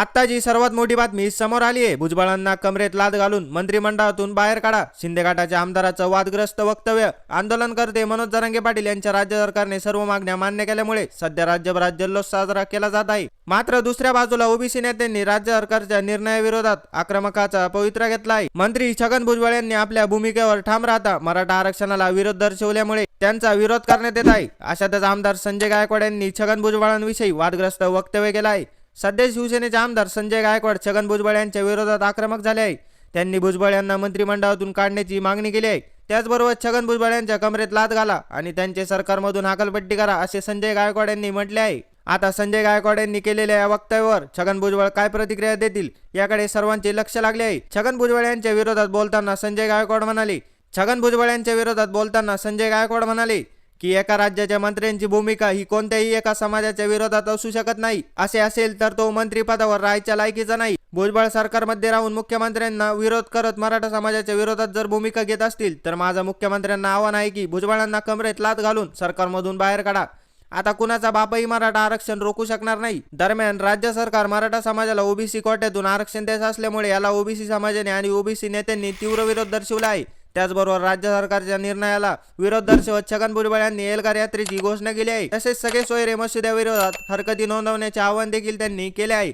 आता जी सर्वात मोठी बातमी समोर आली आहे. भुजबळांना कमरेत लाद घालून मंत्रिमंडळातून बाहेर काढा. शिंदेगाटाच्या आमदाराचं वादग्रस्त वक्तव्य आंदोलनकर्ते मनोज जरांगे पाटील यांच्या राज्य सरकारने सर्व मागण्या मान्य केल्यामुळे सध्या राज्यभरात जल्लोष साजरा केला जात आहे. मात्र दुसऱ्या बाजूला ओबीसी नेत्यांनी राज्य सरकारच्या निर्णयाविरोधात आक्रमकाचा पवित्रा घेतला आहे. मंत्री छगन भुजबळ यांनी आपल्या भूमिकेवर ठाम राहता मराठा आरक्षणाला विरोध दर्शवल्यामुळे त्यांचा विरोध करण्यात येत आहे. अशातच आमदार संजय गायकवाड यांनी छगन भुजबळांविषयी वादग्रस्त वक्तव्य केलं आहे. सध्या शिवसेनेचे आमदार संजय गायकवाड छगन भुजबळ यांच्या विरोधात आक्रमक झाले आहे. त्यांनी भुजबळ यांना मंत्रिमंडळातून काढण्याची मागणी केली आहे. त्याचबरोबर छगन भुजबळ यांच्या कमरेत लाद घाला आणि त्यांचे सरकारमधून हाकलपट्टी करा असे संजय गायकवाड यांनी म्हटले आहे. आता संजय गायकवाड यांनी केलेल्या या वक्तव्यावर छगन भुजबळ काय प्रतिक्रिया देतील याकडे सर्वांचे लक्ष लागले आहे. छगन भुजबळ यांच्या विरोधात बोलताना संजय गायकवाड म्हणाले छगन भुजबळ यांच्या विरोधात बोलताना संजय गायकवाड म्हणाले की एका राज्याच्या मंत्र्यांची भूमिका ही कोणत्याही एका समाजाच्या विरोधात असू शकत नाही. असे असेल तर तो मंत्रिपदावर राहायच्या लायकीचा नाही. भुजबळ सरकारमध्ये राहून मुख्यमंत्र्यांना विरोध करत मराठा समाजाच्या विरोधात जर भूमिका घेत असतील तर माझं मुख्यमंत्र्यांना आव्हान आहे की भुजबळांना कमरेत लात घालून सरकारमधून बाहेर काढा. आता कुणाचा बापही मराठा आरक्षण रोखू शकणार नाही. दरम्यान राज्य सरकार मराठा समाजाला ओबीसी कोट्यातून आरक्षण देत असल्यामुळे याला ओबीसी समाजाने आणि ओबीसी नेत्यांनी तीव्र विरोध दर्शवला आहे. त्याचबरोबर राज्य सरकारच्या निर्णयाला विरोध दर्शवत छगन भुजबळ यांनी एल्गार यात्रेची घोषणा केली आहे. तसेच सगळे सोयरे मसुद्याविरोधात हरकती नोंदवण्याचे आवाहन देखील त्यांनी केले आहे.